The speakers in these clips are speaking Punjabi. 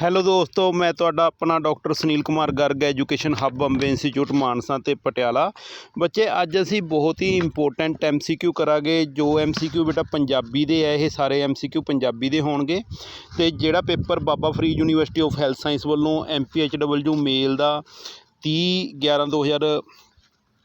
ਹੈਲੋ ਦੋਸਤੋ, ਮੈਂ ਤੁਹਾਡਾ ਆਪਣਾ doctor Sunil Kumar Garg, education hub Ambe institute Mansa ਤੇ ਪਟਿਆਲਾ। ਬੱਚੇ, ਅੱਜ ਅਸੀਂ ਬਹੁਤ ਹੀ ਇੰਪੋਰਟੈਂਟ ਐਮਸੀਕਿਊ ਕਰਾਂਗੇ। ਜੋ ਐਮਸੀਕਿਊ ਬੇਟਾ ਪੰਜਾਬੀ ਦੇ ਹੈ ਇਹ ਸਾਰੇ ਐਮਸੀਕਿਊ ਪੰਜਾਬੀ ਦੇ ਹੋਣਗੇ। ਤੇ ਜਿਹੜਾ paper Baba Farid university of health science ਵੱਲੋਂ ਐਮਪੀਐਚਡਬਲਯੂ ਮੇਲ ਦਾ 30 11 2000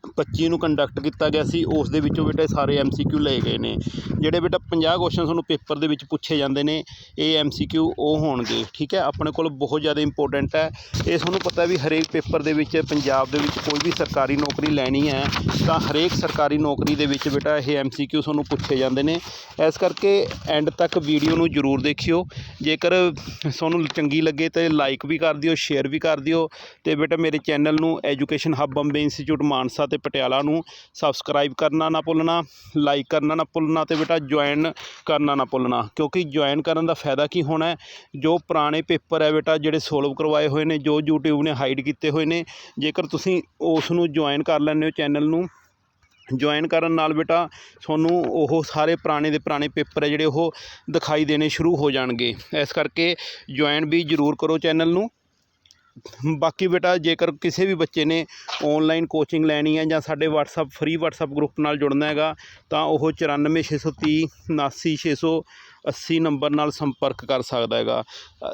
25 ਨੂੰ ਕੰਡਕਟ ਕੀਤਾ ਗਿਆ ਸੀ, ਉਸ ਦੇ ਵਿੱਚੋਂ ਬੇਟਾ ਇਹ ਸਾਰੇ ਐਮਸੀਕਿਊ ਲਏ ਗਏ ਨੇ। ਜਿਹੜੇ ਬੇਟਾ 50 ਕੁਐਸਚਨ ਤੁਹਾਨੂੰ ਪੇਪਰ ਦੇ ਵਿੱਚ ਪੁੱਛੇ ਜਾਂਦੇ ਨੇ, ਇਹ ਐਮਸੀਕਿਊ ਉਹ ਹੋਣਗੇ, ਠੀਕ ਹੈ? ਆਪਣੇ ਕੋਲ ਬਹੁਤ ਜ਼ਿਆਦਾ ਇੰਪੋਰਟੈਂਟ ਹੈ। ਇਹ ਤੁਹਾਨੂੰ ਪਤਾ ਵੀ ਹਰੇਕ ਪੇਪਰ ਦੇ ਵਿੱਚ, ਪੰਜਾਬ ਦੇ ਵਿੱਚ ਕੋਈ ਵੀ ਸਰਕਾਰੀ ਨੌਕਰੀ ਲੈਣੀ ਹੈ, ਤਾਂ ਹਰੇਕ ਸਰਕਾਰੀ ਨੌਕਰੀ ਦੇ ਵਿੱਚ ਬੇਟਾ ਇਹ ਐਮਸੀਕਿਊ ਤੁਹਾਨੂੰ ਪੁੱਛੇ ਜਾਂਦੇ ਨੇ। ਇਸ ਕਰਕੇ ਐਂਡ ਤੱਕ ਵੀਡੀਓ ਨੂੰ ਜ਼ਰੂਰ ਦੇਖਿਓ। ਜੇਕਰ ਤੁਹਾਨੂੰ ਚੰਗੀ ਲੱਗੇ ਤਾਂ ਲਾਈਕ ਵੀ ਕਰ ਦਿਓ ਸ਼ੇਅਰ ਵੀ ਕਰ ਦਿਓ। ਤੇ ਬੇਟਾ ਮੇਰੇ ਚੈਨਲ ਨੂੰ education hub Bombay institute Mansa ਤੇ ਪਟਿਆਲਾ ਨੂੰ ਸਬਸਕ੍ਰਾਈਬ ਕਰਨਾ ਨਾ ਭੁੱਲਣਾ ਲਾਈਕ ਕਰਨਾ ਨਾ ਭੁੱਲਣਾ ਤੇ ਬੇਟਾ ਜੁਆਇਨ ਕਰਨਾ ਨਾ ਭੁੱਲਣਾ। ਕਿਉਂਕਿ ਜੁਆਇਨ ਕਰਨ ਦਾ ਫਾਇਦਾ ਕੀ ਹੋਣਾ ਹੈ? ਜੋ ਪੁਰਾਣੇ ਪੇਪਰ ਹੈ ਬੇਟਾ, ਜਿਹੜੇ ਸੋਲਵ ਕਰਵਾਏ ਹੋਏ ਨੇ, ਜੋ YouTube ਨੇ ਹਾਈਡ ਕੀਤੇ ਹੋਏ ਨੇ, ਜੇਕਰ ਤੁਸੀਂ ਉਸ ਨੂੰ ਜੁਆਇਨ ਕਰ ਲੈਂਦੇ ਹੋ ਚੈਨਲ ਨੂੰ ਜੁਆਇਨ ਕਰਨ ਨਾਲ ਬੇਟਾ ਤੁਹਾਨੂੰ ਉਹ ਸਾਰੇ ਪੁਰਾਣੇ ਦੇ ਪੁਰਾਣੇ ਪੇਪਰ ਹੈ ਜਿਹੜੇ ਉਹ ਦਿਖਾਈ ਦੇਣੇ ਸ਼ੁਰੂ ਹੋ ਜਾਣਗੇ। ਇਸ ਕਰਕੇ ਜੁਆਇਨ ਵੀ ਜ਼ਰੂਰ ਕਰੋ ਚੈਨਲ ਨੂੰ। ਬਾਕੀ ਬੇਟਾ, ਜੇਕਰ ਕਿਸੇ ਵੀ ਬੱਚੇ ਨੇ ਔਨਲਾਈਨ ਕੋਚਿੰਗ ਲੈਣੀ ਹੈ ਜਾਂ ਸਾਡੇ WhatsApp ਫ੍ਰੀ WhatsApp ਗਰੁੱਪ ਨਾਲ ਜੁੜਨਾ ਹੈਗਾ, ਤਾਂ ਉਹ 94630 79680 ਨੰਬਰ ਨਾਲ ਸੰਪਰਕ ਕਰ ਸਕਦਾ ਹੈਗਾ।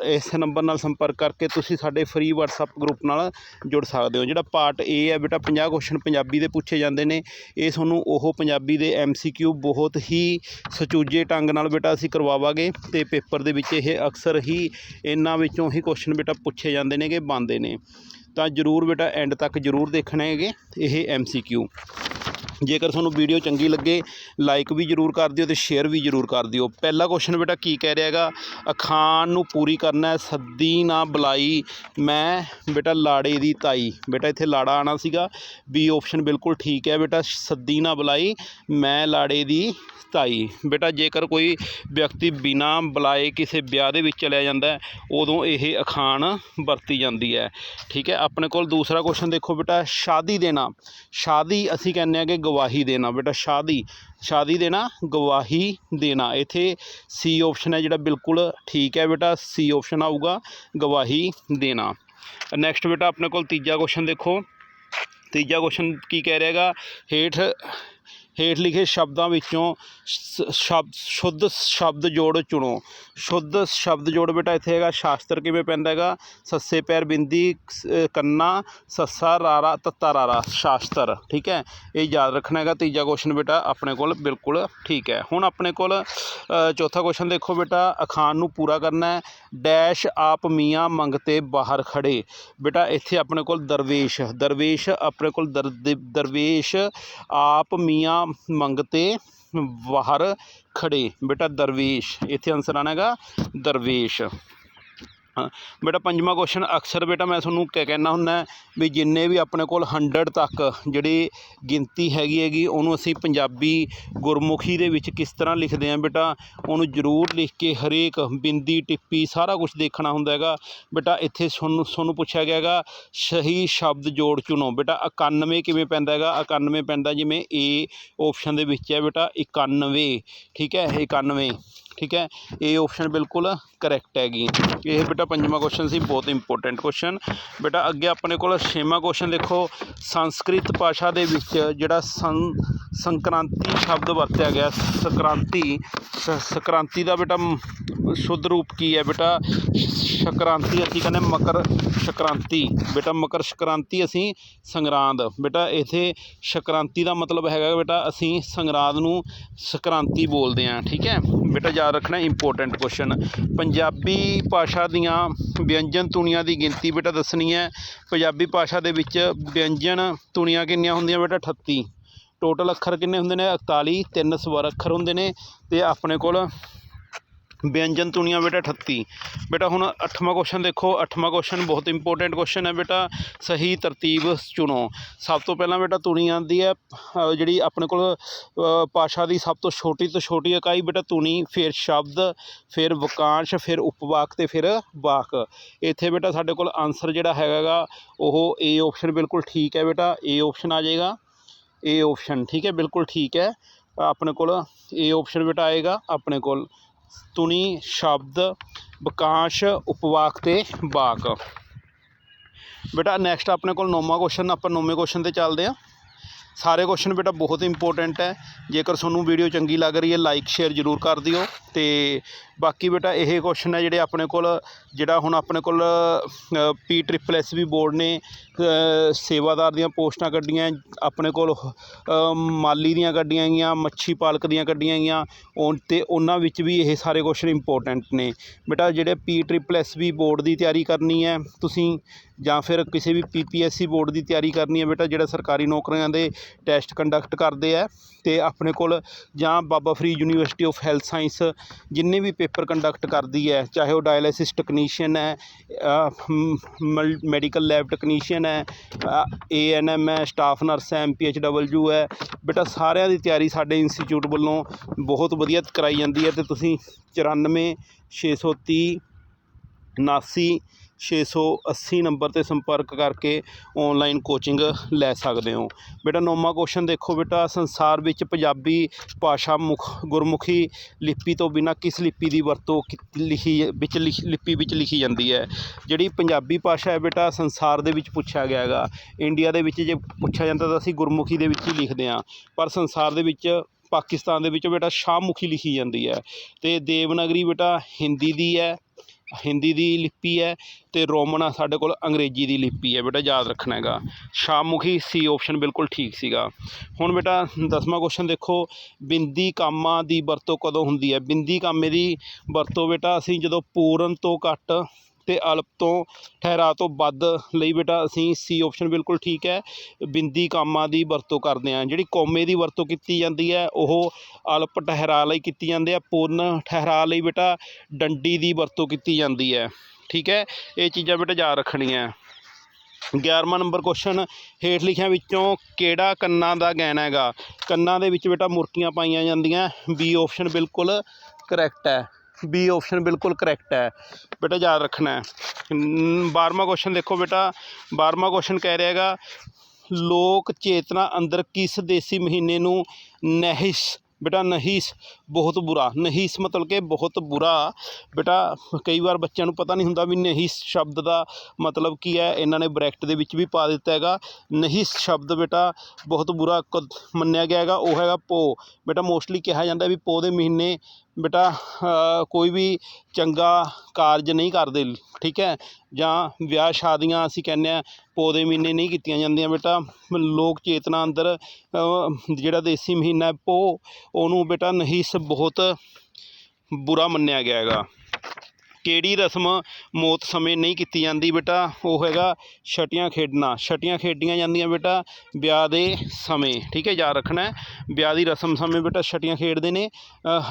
ਇਸ ਨੰਬਰ ਨਾਲ ਸੰਪਰਕ ਕਰਕੇ ਤੁਸੀਂ ਸਾਡੇ ਫ੍ਰੀ WhatsApp ਗਰੁੱਪ ਨਾਲ ਜੁੜ ਸਕਦੇ ਹੋ। ਜਿਹੜਾ ਪਾਰਟ A ਹੈ ਬੇਟਾ 50 ਕੁਐਸਚਨ ਪੰਜਾਬੀ ਦੇ ਪੁੱਛੇ ਜਾਂਦੇ ਨੇ। ਇਹ ਤੁਹਾਨੂੰ ਉਹ ਪੰਜਾਬੀ ਦੇ MCQ ਬਹੁਤ ਹੀ ਸੁਚੱਜੇ ਢੰਗ ਨਾਲ ਬੇਟਾ ਅਸੀਂ ਕਰਵਾਵਾਂਗੇ ਤੇ ਪੇਪਰ ਦੇ ਵਿੱਚ ਇਹ ਅਕਸਰ ਹੀ ਇਹਨਾਂ ਵਿੱਚੋਂ ਹੀ ਕੁਐਸਚਨ ਬੇਟਾ ਪੁੱਛੇ ਜਾਂਦੇ ਨੇਗੇ, ਬਣਦੇ ਨੇ। ਤਾਂ ਜਰੂਰ ਬੇਟਾ ਐਂਡ ਤੱਕ ਜਰੂਰ ਦੇਖਣੇ ਹੈਗੇ, ਇਹ MCQ ਜੇਕਰ ਤੁਹਾਨੂੰ ਵੀਡੀਓ ਚੰਗੀ ਲੱਗੇ ਲਾਈਕ ਵੀ ਜਰੂਰ ਕਰ ਦਿਓ ਤੇ ਸ਼ੇਅਰ ਵੀ ਜਰੂਰ ਕਰ ਦਿਓ। ਪਹਿਲਾ ਕੁਐਸਚਨ ਬੇਟਾ ਕੀ ਕਹਿ ਰਿਹਾ ਹੈਗਾ? ਅਖਾਣ ਨੂੰ ਪੂਰੀ ਕਰਨਾ ਸੱਦੀ ਨਾ ਬੁਲਾਈ। ਮੈਂ ਬੇਟਾ ਲਾੜੇ ਦੀ ਤਾਈ। ਬੇਟਾ ਇੱਥੇ ਲਾੜਾ ਆਣਾ ਸੀਗਾ। ਬੀ ਆਪਸ਼ਨ ਬਿਲਕੁਲ ਠੀਕ ਹੈ ਬੇਟਾ, ਸੱਦੀ ਨਾ ਬੁਲਾਈ। ਮੈਂ ਲਾੜੇ ਦੀ ਤਾਈ। ਬੇਟਾ ਜੇਕਰ ਕੋਈ ਵਿਅਕਤੀ ਬਿਨਾ ਬੁਲਾਏ ਕਿਸੇ ਵਿਆਹ ਦੇ ਵਿੱਚ ਚਲਿਆ ਜਾਂਦਾ ਉਦੋਂ ਇਹ ਅਖਾਣ ਵਰਤੀ ਜਾਂਦੀ ਹੈ। ਠੀਕ ਹੈ, ਆਪਣੇ ਕੋਲ ਦੂਸਰਾ ਕੁਐਸਚਨ ਦੇਖੋ ਬੇਟਾ, ਸ਼ਾਦੀ ਦੇਣਾ। ਸ਼ਾਦੀ ਅਸੀਂ ਕਹਿੰਦੇ ਹਾਂ ਕਿ ਗਵਾਹੀ ਦੇਣਾ ਬੇਟਾ, ਸ਼ਾਦੀ ਸ਼ਾਦੀ ਦੇਣਾ, ਗਵਾਹੀ ਦੇਣਾ। ਇੱਥੇ ਸੀ ਆਪਸ਼ਨ ਹੈ ਜਿਹੜਾ ਬਿਲਕੁਲ ਠੀਕ ਹੈ ਬੇਟਾ ਸੀ ਆਪਸ਼ਨ ਆਊਗਾ, ਗਵਾਹੀ ਦੇਣਾ। ਨੈਕਸਟ ਬੇਟਾ, ਆਪਣੇ ਕੋਲ ਤੀਜਾ ਕੁਐਸਚਨ ਦੇਖੋ। ਤੀਜਾ ਕੁਐਸਚਨ ਕੀ ਕਹਿ ਰਿਹਾ ਹੈਗਾ? ਹੇਠ ਹੇਠ ਲਿਖੇ ਸ਼ਬਦਾਂ ਵਿੱਚੋਂ ਸ- ਸ਼ਬਦ, ਸ਼ੁੱਧ ਸ਼ਬਦ ਜੋੜ ਚੁਣੋ। ਸ਼ੁੱਧ ਸ਼ਬਦ ਜੋੜ ਬੇਟਾ ਇੱਥੇ ਹੈਗਾ, ਸ਼ਾਸਤਰ ਕਿਵੇਂ ਪੈਂਦਾ ਹੈਗਾ? ਸੱਸੇ ਪੈਰ ਬਿੰਦੀ, ਸ- ਕੰਨਾ, ਸੱਸਾ, ਰਾਰਾ, ਤੱਤਾ ਰਾਰਾ, ਸ਼ਾਸਤਰ, ਠੀਕ ਹੈ? ਇਹ ਯਾਦ ਰੱਖਣਾ ਹੈਗਾ। ਤੀਜਾ ਕੁਐਸਚਨ ਬੇਟਾ, ਆਪਣੇ ਕੋਲ ਬਿਲਕੁਲ ਠੀਕ ਹੈ। ਹੁਣ ਆਪਣੇ ਕੋਲ ਚੌਥਾ ਕੁਐਸਚਨ ਦੇਖੋ ਬੇਟਾ, ਅਖਾਣ ਨੂੰ ਪੂਰਾ ਕਰਨਾ ਹੈ। ਡੈਸ਼ ਆਪ ਮੀਆਂ ਮੰਗਤੇ ਬਾਹਰ ਖੜੇ। ਬੇਟਾ ਇੱਥੇ ਆਪਣੇ ਕੋਲ ਦਰਵੇਸ਼ ਦਰਵੇਸ਼ ਆਪਣੇ ਕੋਲ ਦਰ ਦਰਵੇਸ਼ ਆਪ ਮੀਆਂ ਮੰਗਤੇ ਬਾਹਰ ਖੜੇ। ਬੇਟਾ ਦਰਵੇਸ਼ ਇੱਥੇ ਆਨਸਰ ਆਣਾ ਹੈਗਾ ਦਰਵੇਸ਼। ਹਾਂ, ਬੇਟਾ ਪੰਜਵਾਂ ਕੁਸ਼ਚਨ ਅਕਸਰ ਬੇਟਾ ਮੈਂ ਤੁਹਾਨੂੰ ਕ ਕਹਿੰਦਾ ਹੁੰਦਾ ਵੀ ਜਿੰਨੇ ਵੀ ਆਪਣੇ ਕੋਲ ਹੰਡਰਡ ਤੱਕ ਜਿਹੜੀ ਗਿਣਤੀ ਹੈਗੀ ਹੈਗੀ ਉਹਨੂੰ ਅਸੀਂ ਪੰਜਾਬੀ ਗੁਰਮੁਖੀ ਦੇ ਵਿੱਚ ਕਿਸ ਤਰ੍ਹਾਂ ਲਿਖਦੇ ਹਾਂ ਬੇਟਾ ਉਹਨੂੰ ਜ਼ਰੂਰ ਲਿਖ ਕੇ ਹਰੇਕ ਬਿੰਦੀ ਟਿੱਪੀ ਸਾਰਾ ਕੁਛ ਦੇਖਣਾ ਹੁੰਦਾ ਹੈਗਾ। ਬੇਟਾ ਇੱਥੇ ਤੁਹਾਨੂੰ ਤੁਹਾਨੂੰ ਪੁੱਛਿਆ ਗਿਆ ਹੈਗਾ ਸਹੀ ਸ਼ਬਦ ਜੋੜ ਚੁਣੋ। ਬੇਟਾ 91 ਕਿਵੇਂ ਪੈਂਦਾ ਹੈਗਾ? 91 ਪੈਂਦਾ ਜਿਵੇਂ ਏ ਆਪਸ਼ਨ ਦੇ ਵਿੱਚ ਹੈ ਬੇਟਾ 91 ਠੀਕ ਹੈ? 91 ਠੀਕ ਹੈ? ਇਹ ਆਪਸ਼ਨ ਬਿਲਕੁਲ ਕਰੈਕਟ ਹੈਗੀ ਇਹ ਬੇਟਾ ਪੰਜਵਾਂ ਕੁਐਸਚਨ ਸੀ, ਬਹੁਤ ਇੰਪੋਰਟੈਂਟ ਕੁਐਸਚਨ ਬੇਟਾ ਅੱਗੇ ਆਪਣੇ ਕੋਲ ਛੇਵਾਂ ਕੁਐਸਚਨ ਦੇਖੋ। ਸੰਸਕ੍ਰਿਤ ਭਾਸ਼ਾ ਦੇ ਵਿੱਚ ਜਿਹੜਾ ਸੰ ਸੰਕ੍ਰਾਂਤੀ ਸ਼ਬਦ ਵਰਤਿਆ ਗਿਆ, ਸੰਕ੍ਰਾਂਤੀ, ਸ- ਸੰਕ੍ਰਾਂਤੀ ਦਾ ਬੇਟਾ ਸ਼ੁੱਧ ਰੂਪ ਕੀ ਹੈ ਬੇਟਾ? ਸੰਕ੍ਰਾਂਤੀ ਅਸੀਂ ਕਹਿੰਦੇ ਮਕਰ ਸੰਕ੍ਰਾਂਤੀ। ਬੇਟਾ ਮਕਰ ਸੰਕ੍ਰਾਂਤੀ ਅਸੀਂ ਸੰਗਰਾਂਦ। ਬੇਟਾ ਇਥੇ ਸੰਕ੍ਰਾਂਤੀ ਦਾ ਮਤਲਬ ਹੈਗਾ ਬੇਟਾ ਅਸੀਂ ਸੰਗਰਾਂਦ ਨੂੰ ਸੰਕ੍ਰਾਂਤੀ ਬੋਲਦੇ ਹਾਂ, ਠੀਕ ਹੈ? ਬੇਟਾ ਯਾਦ ਰੱਖਣਾ ਇੰਪੋਰਟੈਂਟ ਕੁਐਸਚਨ ਪੰਜਾਬੀ ਭਾਸ਼ਾ ਦੀਆਂ ਵਿਅੰਜਨ ਧੁਨੀਆਂ ਦੀ ਗਿਣਤੀ ਬੇਟਾ ਦੱਸਣੀ ਹੈ। ਪੰਜਾਬੀ ਭਾਸ਼ਾ ਦੇ ਵਿੱਚ ਵਿਅੰਜਨ ਧੁਨੀਆਂ ਕਿੰਨੀਆਂ ਹੁੰਦੀਆਂ ਬੇਟਾ? 38 ਟੋਟਲ ਅੱਖਰ ਕਿੰਨੇ ਹੁੰਦੇ ਨੇ? 41 ਤਿੰਨ ਸਵਰ ਅੱਖਰ ਹੁੰਦੇ ਨੇ। ਤੇ ਆਪਣੇ ਕੋਲ ਵਿਅੰਜਨ ਧੁਨੀਆਂ ਬੇਟਾ 38 ਬੇਟਾ ਹੁਣ ਅੱਠਵਾਂ ਕੁਐਸਚਨ ਦੇਖੋ ਅੱਠਵਾਂ ਕੁਐਸਚਨ ਬਹੁਤ ਇੰਪੋਰਟੈਂਟ ਕੁਐਸਚਨ ਹੈ ਬੇਟਾ ਸਹੀ ਤਰਤੀਬ ਚੁਣੋ। ਸਭ ਤੋਂ ਪਹਿਲਾਂ ਬੇਟਾ ਧੁਨੀ ਆਉਂਦੀ ਹੈ ਜਿਹੜੀ ਆਪਣੇ ਕੋਲ ਭਾਸ਼ਾ ਦੀ ਸਭ ਤੋਂ ਛੋਟੀ ਤੋਂ ਛੋਟੀ ਇਕਾਈ ਬੇਟਾ ਧੁਨੀ ਫਿਰ ਸ਼ਬਦ ਫਿਰ ਵਾਕਾਂਸ਼ ਫਿਰ ਉਪਵਾਕ ਤੇ ਫਿਰ ਵਾਕ। ਇੱਥੇ ਬੇਟਾ ਸਾਡੇ ਕੋਲ ਆਨਸਰ ਜਿਹੜਾ ਹੈਗਾ ਗਾ, ਉਹ ਏ ਆਪਸ਼ਨ ਬਿਲਕੁਲ ਠੀਕ ਹੈ ਬੇਟਾ ਏ ਆਪਸ਼ਨ ਆ ਜਾਏਗਾ। ਏ ਆਪਸ਼ਨ ਠੀਕ ਹੈ ਬਿਲਕੁਲ ਠੀਕ ਹੈ। ਆਪਣੇ ਕੋਲ ਏ ਆਪਸ਼ਨ ਬੇਟਾ ਆਏਗਾ ਆਪਣੇ ਕੋਲ। ਧੁਨੀ ਸ਼ਬਦ, ਬਕਾਂਸ਼, ਉਪਵਾਕ ਅਤੇ ਵਾਕ ਬੇਟਾ ਨੈਕਸਟ ਆਪਣੇ ਕੋਲ ਨੌਵਾਂ ਕੁਸ਼ਚਨ ਆਪਾਂ ਨੌਵੇਂ ਕੁਸ਼ਚਨ ਤੇ ਚੱਲਦੇ ਹਾਂ। ਸਾਰੇ ਕੁਐਸਚਨ ਬੇਟਾ ਬਹੁਤ ਇੰਪੋਰਟੈਂਟ ਹੈ। ਜੇਕਰ ਤੁਹਾਨੂੰ ਵੀਡੀਓ ਚੰਗੀ ਲੱਗ ਰਹੀ ਹੈ ਲਾਈਕ ਸ਼ੇਅਰ ਜ਼ਰੂਰ ਕਰ ਦਿਓ ਤੇ ਬਾਕੀ ਬੇਟਾ ਇਹ ਕੁਐਸਚਨ ਹੈ ਜਿਹੜੇ ਆਪਣੇ ਕੋਲ, ਜਿਹੜਾ ਹੁਣ ਆਪਣੇ ਕੋਲ P triple S B board ਨੇ ਸੇਵਾਦਾਰ ਦੀਆਂ ਪੋਸਟਾਂ ਕੱਢੀਆਂ, ਆਪਣੇ ਕੋਲ ਮਾਲੀ ਦੀਆਂ ਕੱਢੀਆਂ ਗਈਆਂ, ਮੱਛੀ ਪਾਲਕ ਦੀਆਂ ਕੱਢੀਆਂ ਗਈਆਂ, ਉਹ ਤੇ ਉਹਨਾਂ ਵਿੱਚ ਵੀ ਇਹ ਸਾਰੇ ਕੁਐਸਚਨ ਇੰਪੋਰਟੈਂਟ ਨੇ। ਬੇਟਾ ਜਿਹੜੇ P triple S B board ਦੀ ਤਿਆਰੀ ਕਰਨੀ ਹੈ, ਤੁਸੀਂ ਜਾਂ ਫਿਰ ਕਿਸੇ ਵੀ ਪੀਪੀਐਸਸੀ ਬੋਰਡ ਦੀ ਤਿਆਰੀ ਕਰਨੀ ਹੈ ਬੇਟਾ, ਜਿਹੜਾ ਸਰਕਾਰੀ ਨੌਕਰੀਆਂ ਦੇ ਟੈਸਟ ਕੰਡਕਟ ਕਰਦੇ ਹੈ ਅਤੇ ਆਪਣੇ ਕੋਲ ਜਾਂ Baba Farid university of health science ਜਿੰਨੇ ਵੀ ਪੇਪਰ ਕੰਡਕਟ ਕਰਦੀ ਹੈ, ਚਾਹੇ ਉਹ ਡਾਇਲਿਸਿਸ ਟੈਕਨੀਸ਼ੀਅਨ ਹੈ ਮੈਡੀਕਲ ਲੈਬ ਟੈਕਨੀਸ਼ੀਅਨ ਹੈ ਏਐਨਐਮ ਹੈ, ਸਟਾਫ ਨਰਸ ਹੈ ਐਮਪੀਐਚਡਬਲਯੂ ਹੈ, ਬੇਟਾ ਸਾਰਿਆਂ ਦੀ ਤਿਆਰੀ ਸਾਡੇ ਇੰਸਟੀਚਿਊਟ ਵੱਲੋਂ ਬਹੁਤ ਵਧੀਆ ਕਰਾਈ ਜਾਂਦੀ ਹੈ ਅਤੇ ਤੁਸੀਂ 94 630 79 680 ਨੰਬਰ ਤੇ ਸੰਪਰਕ ਕਰਕੇ ਆਨਲਾਈਨ ਕੋਚਿੰਗ ਲੈ ਸਕਦੇ ਹੋ। ਬੇਟਾ, ਨੌਵਾਂ ਕੁਐਸਚਨ ਦੇਖੋ ਬੇਟਾ, ਸੰਸਾਰ ਵਿੱਚ ਪੰਜਾਬੀ ਭਾਸ਼ਾ ਮੁਖ, ਗੁਰਮੁਖੀ ਲਿਪੀ ਤੋਂ ਬਿਨਾਂ ਕਿਸ ਲਿਪੀ ਦੀ ਵਰਤੋਂ ਕੀਤੀ ਲਿਖੀ ਵਿੱਚ ਲਿਖ- ਲਿਪੀ ਵਿੱਚ ਲਿਖੀ ਜਾਂਦੀ ਹੈ? ਜਿਹੜੀ ਪੰਜਾਬੀ ਭਾਸ਼ਾ ਹੈ ਬੇਟਾ, ਸੰਸਾਰ ਦੇ ਵਿੱਚ ਪੁੱਛਿਆ ਗਿਆ ਹੈਗਾ। ਇੰਡੀਆ ਦੇ ਵਿੱਚ ਜੇ ਪੁੱਛਿਆ ਜਾਂਦਾ ਤਾਂ ਅਸੀਂ ਗੁਰਮੁਖੀ ਦੇ ਵਿੱਚ ਹੀ ਲਿਖਦੇ ਹਾਂ। ਪਰ ਸੰਸਾਰ ਦੇ ਵਿੱਚ, ਪਾਕਿਸਤਾਨ ਦੇ ਵਿੱਚ ਬੇਟਾ ਸ਼ਾਹਮੁਖੀ ਲਿਖੀ ਜਾਂਦੀ ਹੈ। ਤੇ ਦੇਵਨਾਗਰੀ ਬੇਟਾ ਹਿੰਦੀ ਦੀ ਹੈ। ਹਿੰਦੀ ਦੀ ਲਿਪੀ ਹੈ ਅਤੇ ਰੋਮਨ ਆ ਸਾਡੇ ਕੋਲ ਅੰਗਰੇਜ਼ੀ ਦੀ ਲਿਪੀ ਹੈ ਬੇਟਾ, ਯਾਦ ਰੱਖਣਾ ਹੈਗਾ। ਸ਼ਾਹਮੁਖੀ ਸੀ ਆਪਸ਼ਨ ਬਿਲਕੁਲ ਠੀਕ ਸੀਗਾ। ਹੁਣ ਬੇਟਾ ਦਸਵਾਂ ਕੁਐਸਚਨ ਦੇਖੋ, ਬਿੰਦੀ ਕਾਮਾ ਦੀ ਵਰਤੋਂ ਕਦੋਂ ਹੁੰਦੀ ਹੈ? ਬਿੰਦੀ ਕਾਮੇ ਦੀ ਵਰਤੋਂ ਬੇਟਾ ਅਸੀਂ ਜਦੋਂ ਪੂਰਨ ਤੋਂ ਘੱਟ ਤੇ ਅਲਪ ਤੋਂ ਠਹਿਰਾ ਤੋਂ ਵੱਧ ਲਈ ਬੇਟਾ, ਅਸੀਂ ਸੀ ਆਪਸ਼ਨ ਬਿਲਕੁਲ ਠੀਕ ਹੈ। ਬਿੰਦੀ ਕਾਮਾ ਦੀ ਵਰਤੋਂ ਕਰਦੇ ਹਾਂ। ਜਿਹੜੀ ਕੋਮੇ ਦੀ ਵਰਤੋਂ ਕੀਤੀ ਜਾਂਦੀ ਹੈ, ਉਹ ਅਲਪ ਠਹਿਰਾ ਲਈ ਕੀਤੀ ਜਾਂਦੀ ਹੈ। ਪੂਰਨ ਠਹਿਰਾ ਲਈ ਬੇਟਾ, ਡੰਡੀ ਦੀ ਵਰਤੋਂ ਕੀਤੀ ਜਾਂਦੀ ਹੈ। ਠੀਕ ਹੈ? ਇਹ ਚੀਜ਼ਾਂ ਬੇਟਾ ਯਾਦ ਰੱਖਣੀਆਂ। 11ਵਾਂ ਨੰਬਰ ਕੁਐਸਚਨ ਹੇਠ ਲਿਖਿਆਂ ਵਿੱਚੋਂ ਕਿਹੜਾ ਕੰਨਾਂ ਦਾ ਗਹਿਣਾ ਹੈਗਾ? ਕੰਨਾਂ ਦੇ ਵਿੱਚ ਬੇਟਾ ਮੁਰਕੀਆਂ ਪਾਈਆਂ ਜਾਂਦੀਆਂ। ਬੀ ਆਪਸ਼ਨ ਬਿਲਕੁਲ ਕਰੈਕਟ ਹੈ। ਬੀ ਆਪਸ਼ਨ ਬਿਲਕੁਲ ਕਰੈਕਟ ਹੈ। ਬੇਟਾ ਯਾਦ ਰੱਖਣਾ ਹੈ। 12ਵਾਂ ਕੁਐਸਚਨ ਦੇਖੋ ਬੇਟਾ। 12ਵਾਂ ਕੁਐਸਚਨ ਕਹਿ ਰਿਹਾ ਹੈਗਾ, ਲੋਕ ਚੇਤਨਾ ਅੰਦਰ ਕਿਸ ਦੇਸੀ ਮਹੀਨੇ ਨੂੰ ਨਹਿਸ, ਬੇਟਾ ਨਹੀਸ ਬਹੁਤ ਬੁਰਾ। ਨਹੀਸ ਮਤਲਬ ਕਿ ਬਹੁਤ ਬੁਰਾ। ਬੇਟਾ, ਕਈ ਵਾਰ ਬੱਚਿਆਂ ਨੂੰ ਪਤਾ ਨਹੀਂ ਹੁੰਦਾ ਵੀ ਨਹੀਸ ਸ਼ਬਦ ਦਾ ਮਤਲਬ ਕੀ ਹੈ। ਇਹਨਾਂ ਨੇ ਬ੍ਰੈਕਟ ਦੇ ਵਿੱਚ ਵੀ ਪਾ ਦਿੱਤਾ ਹੈਗਾ। ਨਹੀਸ ਸ਼ਬਦ ਬੇਟਾ ਬਹੁਤ ਬੁਰਾ ਕ- ਮੰਨਿਆ ਗਿਆ ਹੈਗਾ। ਉਹ ਹੈਗਾ ਪੋ। ਬੇਟਾ ਮੋਸਟਲੀ ਕਿਹਾ ਜਾਂਦਾ ਵੀ ਪੋ ਦੇ ਮਹੀਨੇ ਬੇਟਾ ਕੋਈ ਵੀ ਚੰਗਾ ਕਾਰਜ ਨਹੀਂ ਕਰਦੇ, ਠੀਕ ਹੈ? ਜਾਂ ਵਿਆਹ ਸ਼ਾਦੀਆਂ ਅਸੀਂ ਕਹਿੰਦੇ ਹਾਂ, ਪੋ ਦੇ ਮਹੀਨੇ ਨਹੀਂ ਕੀਤੀਆਂ ਜਾਂਦੀਆਂ ਬੇਟਾ। ਲੋਕ ਚੇਤਨਾ ਅੰਦਰ ਜਿਹੜਾ ਦੇਸੀ ਮਹੀਨਾ ਹੈ, ਪੋ, ਉਹਨੂੰ ਬੇਟਾ ਨਹੀਸ ਬਹੁਤ ਬੁਰਾ ਮੰਨਿਆ ਗਿਆ ਹੈਗਾ। ਕਿਹੜੀ ਰਸਮ ਮੌਤ ਸਮੇਂ ਨਹੀਂ ਕੀਤੀ ਜਾਂਦੀ ਬੇਟਾ? ਉਹ ਹੈਗਾ ਛਟੀਆਂ ਖੇਡਣਾ। ਛਟੀਆਂ ਖੇਡੀਆਂ ਜਾਂਦੀਆਂ ਬੇਟਾ ਵਿਆਹ ਦੇ ਸਮੇਂ। ਠੀਕ ਹੈ, ਯਾਦ ਰੱਖਣਾ ਵਿਆਹ ਦੀ ਰਸਮ ਸਮੇਂ ਬੇਟਾ ਛਟੀਆਂ ਖੇਡਦੇ ਨੇ।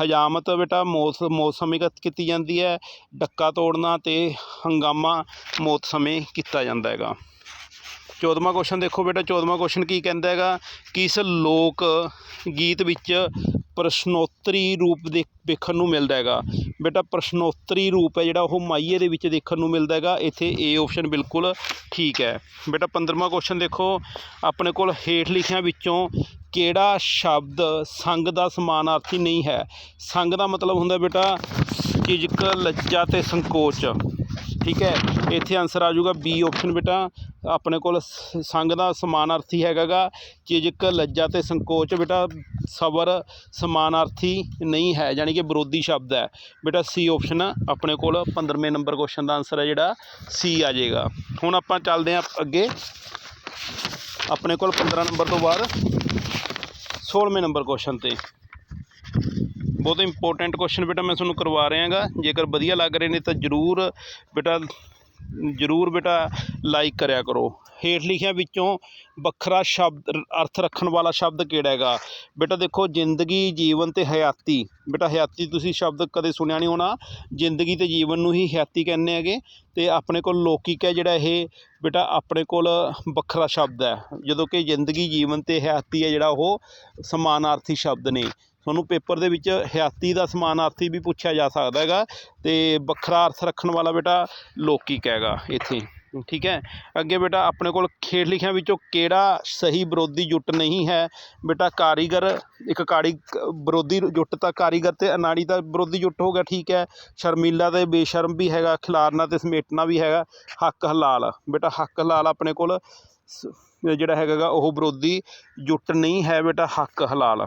ਹਜਾਮਤ ਬੇਟਾ ਮੌਤ ਮੌਤ ਸਮੇਂ ਕ- ਕੀਤੀ ਜਾਂਦੀ ਹੈ। ਡੱਕਾ ਤੋੜਨਾ ਤੇ ਹੰਗਾਮਾ ਮੌਤ ਸਮੇਂ ਕੀਤਾ ਜਾਂਦਾ ਹੈਗਾ। ਚੌਦਵਾਂ ਕੁਐਸਚਨ ਦੇਖੋ ਬੇਟਾ। ਚੌਦਵਾਂ ਕੁਐਸਚਨ ਕੀ ਕਹਿੰਦਾ ਹੈਗਾ? ਕਿਸ ਲੋਕ, ਗੀਤ ਵਿੱਚ ਪ੍ਰਸ਼ਨੋਤਰੀ ਰੂਪ ਦੇ ਵੇਖਣ ਨੂੰ ਮਿਲਦਾ ਹੈਗਾ। ਬੇਟਾ, ਪ੍ਰਸ਼ਨੋਤਰੀ ਰੂਪ ਹੈ ਜਿਹੜਾ ਉਹ ਮਾਈਏ ਦੇ ਵਿੱਚ ਦੇਖਣ ਨੂੰ ਮਿਲਦਾ ਹੈਗਾ। ਇੱਥੇ ਏ ਆਪਸ਼ਨ ਬਿਲਕੁਲ ਠੀਕ ਹੈ। ਬੇਟਾ 15ਵਾਂ ਕੁਐਸਚਨ ਦੇਖੋ। ਆਪਣੇ ਕੋਲ ਹੇਠ ਲਿਖਿਆਂ ਵਿੱਚੋਂ ਕਿਹੜਾ ਸ਼ਬਦ ਸੰਗ ਦਾ ਸਮਾਨਾਰਥੀ ਨਹੀਂ ਹੈ? ਸੰਗ ਦਾ ਮਤਲਬ ਹੁੰਦਾ ਬੇਟਾ ਝਿਜਕ ਲੱਜਾ ਤੇ ਸੰਕੋਚ। ਠੀਕ ਹੈ? ਇੱਥੇ ਆਨਸਰ ਆ ਜਾਊਗਾ ਬੀ ਆਪਸ਼ਨ ਬੇਟਾ। ਆਪਣੇ ਕੋਲ ਸ- ਸੰਗ ਦਾ ਸਮਾਨਾਰਥੀ ਹੈਗਾ ਗਾ ਝਿਜਕ ਲੱਜਾ ਤੇ ਸੰਕੋਚ ਬੇਟਾ, ਸਬਰ, ਸਮਾਨਾਰਥੀ ਨਹੀਂ ਹੈ ਯਾਨੀ ਕਿ ਵਿਰੋਧੀ ਸ਼ਬਦ ਹੈ। ਬੇਟਾ ਸੀ ਆਪਸ਼ਨ ਆਪਣੇ ਕੋਲ 15ਵੇਂ ਨੰਬਰ ਕੁਐਸਚਨ ਦਾ ਆਨਸਰ ਹੈ ਜਿਹੜਾ। ਸੀ ਆ ਜਾਏਗਾ। ਹੁਣ ਆਪਾਂ ਚੱਲਦੇ ਹਾਂ ਅੱਗੇ। ਆਪਣੇ ਕੋਲ 15 ਨੰਬਰ ਤੋਂ ਬਾਅਦ 16ਵੇਂ ਨੰਬਰ ਕੁਐਸਚਨ ਤੇ। ਬਹੁਤ ਇੰਪੋਰਟੈਂਟ ਕੁਐਸਚਨ ਬੇਟਾ ਮੈਂ ਤੁਹਾਨੂੰ ਕਰਵਾ ਰਿਹਾ ਗਾ ਜੇਕਰ ਵਧੀਆ ਲੱਗ ਰਹੇ ਨੇ ਤਾਂ ਜਰੂਰ ਬੇਟਾ ਜਰੂਰ ਬੇਟਾ ਲਾਈਕ ਕਰਿਆ ਕਰੋ। ਹੇਠ ਲਿਖਿਆ ਵਿੱਚੋਂ ਵੱਖਰਾ ਸ਼ਬਦ, ਅਰਥ ਰੱਖਣ ਵਾਲਾ ਸ਼ਬਦ ਕਿਹੜਾ ਹੈਗਾ? ਬੇਟਾ ਦੇਖੋ, ਜ਼ਿੰਦਗੀ, ਜੀਵਨ ਤੇ ਹਯਾਤੀ। ਬੇਟਾ ਹਯਾਤੀ ਤੁਸੀਂ ਸ਼ਬਦ ਕਦੇ ਸੁਣਿਆ ਨਹੀਂ ਹੋਣਾ। ਜ਼ਿੰਦਗੀ ਤੇ ਜੀਵਨ ਨੂੰ ਹੀ ਹਯਾਤੀ ਕਹਿੰਦੇ ਹੈਗੇ। ਤੇ ਆਪਣੇ ਕੋਲ ਲੌਕਿਕ ਹੈ ਜਿਹੜਾ ਇਹ। ਬੇਟਾ ਆਪਣੇ ਕੋਲ ਵੱਖਰਾ ਸ਼ਬਦ ਹੈ। ਜਦੋਂ ਕਿ ਜ਼ਿੰਦਗੀ, ਜੀਵਨ ਤੇ ਹਯਾਤੀ ਹੈ ਜਿਹੜਾ ਉਹ ਸਮਾਨਾਰਥੀ ਸ਼ਬਦ ਨੇ। ਤੁਹਾਨੂੰ ਪੇਪਰ ਦੇ ਵਿੱਚ ਹਯਾਤੀ ਦਾ ਸਮਾਨਾਰਥੀ ਵੀ ਪੁੱਛਿਆ ਜਾ ਸਕਦਾ ਹੈਗਾ ਅਤੇ ਵੱਖਰਾ ਅਰਥ ਰੱਖਣ ਵਾਲਾ ਬੇਟਾ ਲੌਕਿਕ ਹੈਗਾ ਇੱਥੇ ਠੀਕ ਹੈ? ਅੱਗੇ ਬੇਟਾ ਆਪਣੇ ਕੋਲ ਖੇਡ ਲਿਖਿਆਂ ਵਿੱਚੋਂ ਕਿਹੜਾ ਸਹੀ ਵਿਰੋਧੀ ਜੁੱਟ ਨਹੀਂ ਹੈ? ਬੇਟਾ ਕਾਰੀਗਰ, ਇੱਕ ਕਾਰੀ ਵਿਰੋਧੀ ਜੁੱਟ ਤਾਂ ਕਾਰੀਗਰ ਤੇ ਅਨਾੜੀ ਦਾ ਵਿਰੋਧੀ ਜੁੱਟ ਹੋ ਗਿਆ, ਠੀਕ ਹੈ? ਸ਼ਰਮੀਲਾ ਤੇ ਬੇਸ਼ਰਮ ਵੀ ਹੈਗਾ, ਖਿਲਾਰਨਾ ਤੇ ਸਮੇਟਣਾ ਵੀ ਹੈਗਾ, ਹੱਕ ਹਲਾਲ, ਬੇਟਾ ਹੱਕ ਹਲਾਲ ਆਪਣੇ ਕੋਲ ਸ- ਜਿਹੜਾ ਹੈਗਾ ਗਾ, ਉਹ ਵਿਰੋਧੀ ਜੁੱਟ ਨਹੀਂ ਹੈ, ਬੇਟਾ ਹੱਕ ਹਲਾਲ।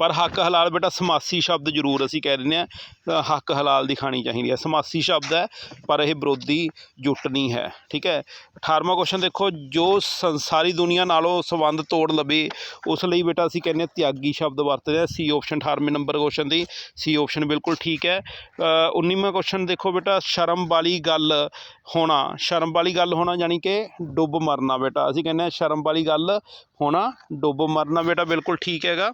ਪਰ ਹੱਕ ਹਲਾਲ ਬੇਟਾ ਸਮਾਸੀ ਸ਼ਬਦ ਜ਼ਰੂਰ ਅਸੀਂ ਕਹਿ ਦਿੰਦੇ ਆ ਹੱਕ ਹਲਾਲ ਦੀ ਖਾਣੀ ਚਾਹੀਦੀ ਹੈ। ਸਮਾਸੀ ਸ਼ਬਦ ਹੈ ਪਰ ਇਹ ਵਿਰੋਧੀ ਜੁੱਟ ਨਹੀਂ ਹੈ ਠੀਕ ਹੈ? 18ਵਾਂ ਕੁਐਸਚਨ ਦੇਖੋ ਜੋ ਸੰਸਾਰੀ ਦੁਨੀਆ ਨਾਲੋਂ ਸੰਬੰਧ ਤੋੜ ਲਵੇ ਉਸ ਲਈ ਬੇਟਾ ਅਸੀਂ ਕਹਿੰਦੇ ਹਾਂ ਤਿਆਗੀ ਸ਼ਬਦ ਵਰਤਦੇ ਆ ਸੀ ਆਪਸ਼ਨ 18ਵੇਂ ਨੰਬਰ ਕੁਐਸਚਨ ਦੀ ਸੀ ਆਪਸ਼ਨ ਬਿਲਕੁਲ ਠੀਕ ਹੈ। ਅ, 19ਵਾਂ ਕੁਐਸਚਨ ਦੇਖੋ ਬੇਟਾ ਸ਼ਰਮ ਵਾਲੀ ਗੱਲ ਹੋਣਾ ਸ਼ਰਮ ਵਾਲੀ ਗੱਲ ਹੋਣਾ ਯਾਨੀ ਕਿ ਡੁੱਬ ਮਰਨਾ ਬੇਟਾ। ਅਸੀਂ ਕਹਿੰਦੇ ਹਾਂ ਸ਼ਰਮ ਵਾਲੀ ਗੱਲ ਹੋਣਾ ਡੁੱਬ ਮਰਨਾ ਬੇਟਾ ਬਿਲਕੁਲ ਠੀਕ ਹੈਗਾ।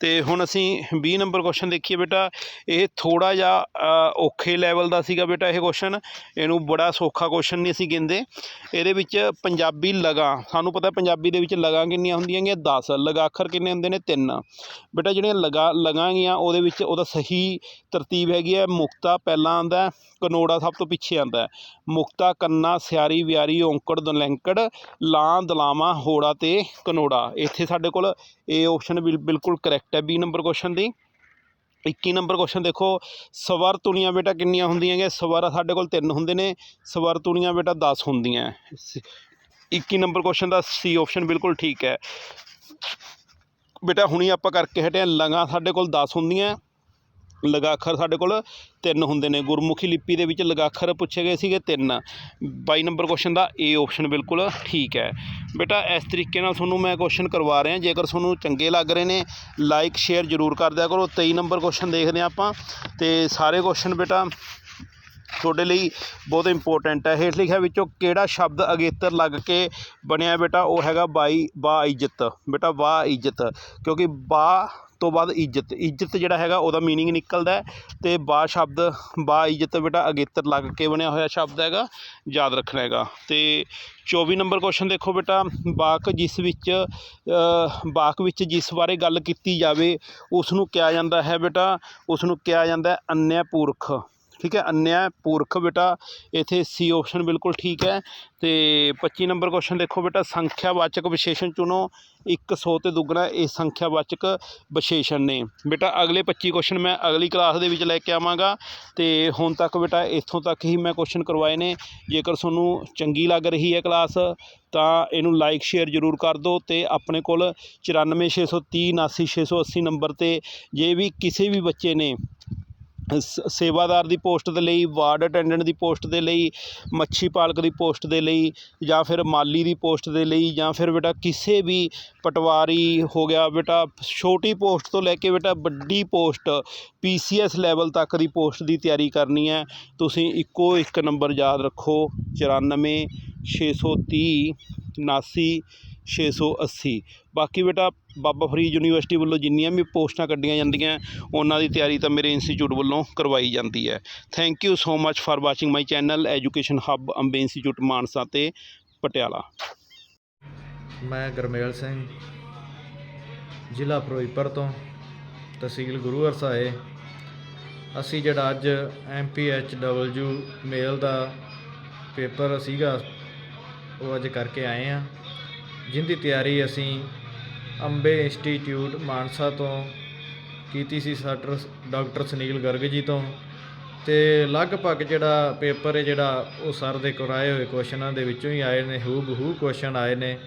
ਤੇ ਹੁਣ ਅਸੀਂ 20 ਨੰਬਰ ਕੁਐਸਚਨ ਦੇਖੀਏ ਬੇਟਾ, ਇਹ ਥੋੜਾ ਜਿਹਾ ਔਖੇ ਲੈਵਲ ਦਾ ਸੀਗਾ ਬੇਟਾ ਇਹ ਕੁਐਸਚਨ ਇਹਨੂੰ ਬੜਾ ਸੌਖਾ ਕੁਐਸਚਨ ਨਹੀਂ ਅਸੀਂ ਕਹਿੰਦੇ ਇਹਦੇ ਵਿੱਚ ਪੰਜਾਬੀ ਲਗਾ, ਸਾਨੂੰ ਪਤਾ ਪੰਜਾਬੀ ਦੇ ਵਿੱਚ ਲਗਾ ਕਿੰਨੀਆਂ ਹੁੰਦੀਆਂ ਗੀਆਂ? 10 ਲਗਾਖਰ ਕਿੰਨੇ ਹੁੰਦੇ ਨੇ? 3 ਬੇਟਾ ਜਿਹੜੀਆਂ ਲਗਾ ਲਗਾਂਗੀਆਂ ਉਹਦੇ ਵਿੱਚ ਉਹਦਾ ਸਹੀ ਤਰਤੀਬ ਹੈਗੀ ਹੈ, ਮੁਕਤਾ ਪਹਿਲਾਂ ਆਉਂਦਾ ਕਨੋੜਾ ਸਭ ਤੋਂ ਪਿੱਛੇ ਆਉਂਦਾ ਮੁਕਤਾ, ਕੰਨਾ, ਸਿਆਰੀ, ਵਿਆਰੀ, ਔਂਕੜ, ਦਲੈਂਕੜ, ਲਾਂ, ਦਲਾਵਾਂ, ਹੋੜਾ ਤੇ ਕਨੋੜਾ, ਇੱਥੇ ਸਾਡੇ ਕੋਲ ਇਹ ਆਪਸ਼ਨ ਬਿਲਕੁਲ ਕਰੈਕਟ ਹੈ 20 ਨੰਬਰ ਕੁਐਸਚਨ ਦੀ। 21 ਨੰਬਰ ਕੁਐਸਚਨ ਦੇਖੋ, ਸਵਰ ਤੁਣੀਆਂ ਬੇਟਾ ਕਿੰਨੀਆਂ ਹੁੰਦੀਆਂ ਹੈਗੀਆਂ? ਸਵਰ ਸਾਡੇ ਕੋਲ ਤਿੰਨ ਹੁੰਦੇ ਨੇ, ਸਵਰ ਤੁਣੀਆਂ ਬੇਟਾ 10 ਹੁੰਦੀਆਂ। ਸ- 21 ਨੰਬਰ ਕੁਐਸਚਨ ਦਾ ਸੀ ਆਪਸ਼ਨ ਬਿਲਕੁਲ ਠੀਕ ਹੈ। ਬੇਟਾ ਹੁਣੀ ਆਪਾਂ ਕਰਕੇ ਹਟੇ ਹਾਂ, ਲਗਾ ਸਾਡੇ ਕੋਲ 10 ਹੁੰਦੀਆਂ। ਲਗਾਖਰ ਸਾਡੇ ਕੋਲ ਤਿੰਨ ਹੁੰਦੇ ਨੇ। ਗੁਰਮੁਖੀ ਲਿਪੀ ਦੇ ਵਿੱਚ ਲਗਾਖਰ ਪੁੱਛੇ ਗਏ ਸੀਗੇ ਤਿੰਨ। 22 ਨੰਬਰ ਕੁਐਸਚਨ ਦਾ ਏ ਆਪਸ਼ਨ ਬਿਲਕੁਲ ਠੀਕ ਹੈ। ਬੇਟਾ, ਇਸ ਤਰੀਕੇ ਨਾਲ ਤੁਹਾਨੂੰ ਮੈਂ ਕੁਐਸਚਨ ਕਰਵਾ ਰਿਹਾ। ਜੇਕਰ ਤੁਹਾਨੂੰ ਚੰਗੇ ਲੱਗ ਰਹੇ ਨੇ ਲਾਈਕ ਸ਼ੇਅਰ ਜ਼ਰੂਰ ਕਰ ਦਿਆ ਕਰੋ। 23 ਨੰਬਰ ਕੁਐਸਚਨ ਦੇਖਦੇ ਹਾਂ ਆਪਾਂ। ਤੇ ਸਾਰੇ ਕੁਐਸਚਨ ਬੇਟਾ, ਤੁਹਾਡੇ ਲਈ ਬਹੁਤ ਇੰਪੋਰਟੈਂਟ ਹੈ। ਹੇਠ ਲਿਖਿਆ ਵਿੱਚੋਂ ਕਿਹੜਾ ਸ਼ਬਦ ਅਗੇਤਰ ਲੱਗ ਕੇ ਬਣਿਆ ਬੇਟਾ? ਉਹ ਹੈਗਾ ਬਾਈ, ਬਾ ਇੱਜ਼ਤ। ਬੇਟਾ, ਬਾ ਇੱਜ਼ਤ। ਕਿਉਂਕਿ ਬਾ ਤੋਂ ਬਾਅਦ ਇੱਜ਼ਤ ਇੱਜ਼ਤ ਜਿਹੜਾ ਹੈਗਾ ਉਹਦਾ ਮੀਨਿੰਗ ਨਿਕਲਦਾ ਅਤੇ ਬਾ ਸ਼ਬਦ ਬਾ ਇੱਜ਼ਤ ਬੇਟਾ ਅਗੇਤਰ ਲੱਗ ਕੇ ਬਣਿਆ ਹੋਇਆ ਸ਼ਬਦ ਹੈਗਾ ਯਾਦ ਰੱਖਣਾ ਹੈਗਾ। ਅਤੇ ਚੌਵੀ ਨੰਬਰ ਕੁਐਸਚਨ ਦੇਖੋ ਬੇਟਾ ਵਾਕ ਜਿਸ ਵਿੱਚ ਅ, ਵਾਕ ਵਿੱਚ ਜਿਸ ਬਾਰੇ ਗੱਲ ਕੀਤੀ ਜਾਵੇ ਉਸ ਨੂੰ ਕਿਹਾ ਜਾਂਦਾ ਹੈ ਬੇਟਾ ਉਸ ਨੂੰ ਕਿਹਾ ਜਾਂਦਾ ਹੈ ਅਨਿਆ ਪੁਰਖ। ਠੀਕ ਹੈ, ਅਨਿਆ ਪੁਰਖ ਬੇਟਾ, ਇੱਥੇ ਸੀ ਆਪਸ਼ਨ ਬਿਲਕੁਲ ਠੀਕ ਹੈ ਤੇ 25 ਨੰਬਰ ਕੁਐਸਚਨ ਦੇਖੋ ਬੇਟਾ, ਸੰਖਿਆਵਾਚਕ ਵਿਸ਼ੇਸ਼ਣ ਚੁਣੋ 100 ਤੇ ਦੁੱਗਣਾ ਇਹ ਸੰਖਿਆਵਾਚਕ ਵਿਸ਼ੇਸ਼ਣ ਨੇ। ਬੇਟਾ, ਅਗਲੇ 25 ਕੁਐਸਚਨ ਮੈਂ ਅਗਲੀ ਕਲਾਸ ਦੇ ਵਿੱਚ ਲੈ ਕੇ ਆਵਾਂਗਾ ਤੇ ਹੁਣ ਤੱਕ ਬੇਟਾ, ਇੱਥੋਂ ਤੱਕ ਹੀ ਮੈਂ ਕੁਐਸਚਨ ਕਰਵਾਏ ਨੇ। ਜੇਕਰ ਤੁਹਾਨੂੰ ਚੰਗੀ ਲੱਗ ਰਹੀ ਹੈ ਕਲਾਸ ਤਾਂ ਇਹਨੂੰ ਲਾਈਕ ਸ਼ੇਅਰ ਜ਼ਰੂਰ ਕਰ ਦਿਓ ਤੇ ਆਪਣੇ ਕੋਲ 94630 79680 ਨੰਬਰ ਤੇ ਜੇ ਵੀ ਕਿਸੇ ਵੀ ਬੱਚੇ ਨੇ ਸ- ਸੇਵਾਦਾਰ ਦੀ ਪੋਸਟ ਦੇ ਲਈ, ਵਾਰਡ ਅਟੈਂਡੈਂਟ ਦੀ ਪੋਸਟ ਦੇ ਲਈ, ਮੱਛੀ ਪਾਲਕ ਦੀ ਪੋਸਟ ਦੇ ਲਈ, ਜਾਂ ਫਿਰ ਮਾਲੀ ਦੀ ਪੋਸਟ ਦੇ ਲਈ, ਜਾਂ ਫਿਰ ਬੇਟਾ ਕਿਸੇ ਵੀ ਪਟਵਾਰੀ ਹੋ ਗਿਆ, ਬੇਟਾ ਛੋਟੀ ਪੋਸਟ ਤੋਂ ਲੈ ਕੇ ਬੇਟਾ ਵੱਡੀ post P C PCS level ਤੱਕ ਦੀ ਪੋਸਟ ਦੀ ਤਿਆਰੀ ਕਰਨੀ ਹੈ। ਤੁਸੀਂ ਇੱਕੋ ਇੱਕ ਨੰਬਰ ਯਾਦ ਰੱਖੋ 94 630 79 680 ਬਾਕੀ ਬੇਟਾ ਬਾਬਾ ਫਰੀਦ ਯੂਨੀਵਰਸਿਟੀ ਵੱਲੋਂ ਜਿੰਨੀਆਂ ਵੀ ਪੋਸਟਾਂ ਕੱਢੀਆਂ ਜਾਂਦੀਆਂ, ਉਹਨਾਂ ਦੀ ਤਿਆਰੀ ਤਾਂ ਮੇਰੇ ਇੰਸਟੀਚਿਊਟ ਵੱਲੋਂ ਕਰਵਾਈ ਜਾਂਦੀ ਹੈ। Thank you so much for watching my channel education hub Ambe institute, Mansa ਤੇ ਪਟਿਆਲਾ। ਮੈਂ ਗਰਮੇਲ ਸਿੰਘ, ਜ਼ਿਲ੍ਹਾ ਫਿਰੋਜ਼ਪੁਰ ਤੋਂ, ਤਹਿਸੀਲ ਗੁਰੂ ਸਾਹਿਬ ਅਸੀਂ ਜਿਹੜਾ ਅੱਜ ਐਮਪੀਐਚਡਬਲਯੂ ਮੇਲ ਦਾ ਪੇਪਰ ਸੀਗਾ, ਉਹ ਅੱਜ ਕਰਕੇ ਆਏ ਆ ਜਿੰਦੀ ਤਿਆਰੀ ਅਸੀਂ ਅੰਬੇ ਇੰਸਟੀਚਿਊਟ ਮਾਨਸਾ ਤੋਂ ਕੀਤੀ ਸੀ ਸਾਡਰ ਡਾਕਟਰ ਸੁਨੀਲ ਗਰਗ ਜੀ ਤੋਂ ਤੇ ਲਗਭਗ ਜਿਹੜਾ ਪੇਪਰ ਹੈ ਜਿਹੜਾ ਉਹ ਸਰ ਦੇ ਕਰਾਏ ਹੋਏ ਕੁਐਸਚਨਾਂ ਦੇ ਵਿੱਚੋਂ ਹੀ ਆਏ ਨੇ ਹੂ ਬਹੂ ਕੁਐਸਚਨ ਆਏ ਨੇ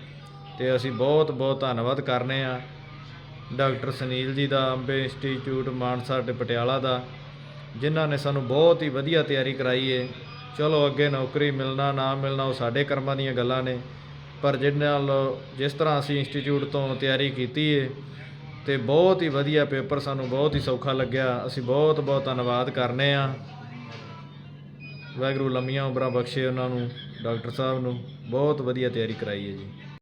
ਤੇ ਅਸੀਂ ਬਹੁਤ ਬਹੁਤ ਧੰਨਵਾਦ ਕਰਨੇ ਆ ਡਾਕਟਰ ਸੁਨੀਲ ਜੀ ਦਾ, ਅੰਬੇ ਇੰਸਟੀਚਿਊਟ ਮਾਨਸਾ ਤੇ ਪਟਿਆਲਾ ਦਾ, ਜਿਨ੍ਹਾਂ ਨੇ ਸਾਨੂੰ ਬਹੁਤ ਹੀ ਵਧੀਆ ਤਿਆਰੀ ਕਰਾਈ ਏ। ਚਲੋ ਅੱਗੇ ਨੌਕਰੀ, ਮਿਲਣਾ, ਨਾ ਮਿਲਣਾ, ਉਹ ਸਾਡੇ ਕਰਮਾਂ ਦੀਆਂ ਗੱਲਾਂ ਨੇ। ਪਰ ਜਿਹਦੇ ਨਾਲ ਜਿਸ ਤਰ੍ਹਾਂ ਅਸੀਂ ਇੰਸਟੀਚਿਊਟ ਤੋਂ ਤਿਆਰੀ ਕੀਤੀ ਏ, ਤੇ ਬਹੁਤ ਹੀ ਵਧੀਆ ਪੇਪਰ ਸਾਨੂੰ ਬਹੁਤ ਹੀ ਸੌਖਾ ਲੱਗਿਆ। ਅਸੀਂ ਬਹੁਤ ਬਹੁਤ ਧੰਨਵਾਦ ਕਰਨੇ ਆ। ਵਾਹਿਗੁਰੂ ਲੰਮੀਆਂ ਉਮਰਾਂ ਬਖਸ਼ੇ ਉਹਨਾਂ ਨੂੰ, ਡਾਕਟਰ ਸਾਹਿਬ ਨੂੰ। ਬਹੁਤ ਵਧੀਆ ਤਿਆਰੀ ਕਰਾਈ ਹੈ ਜੀ।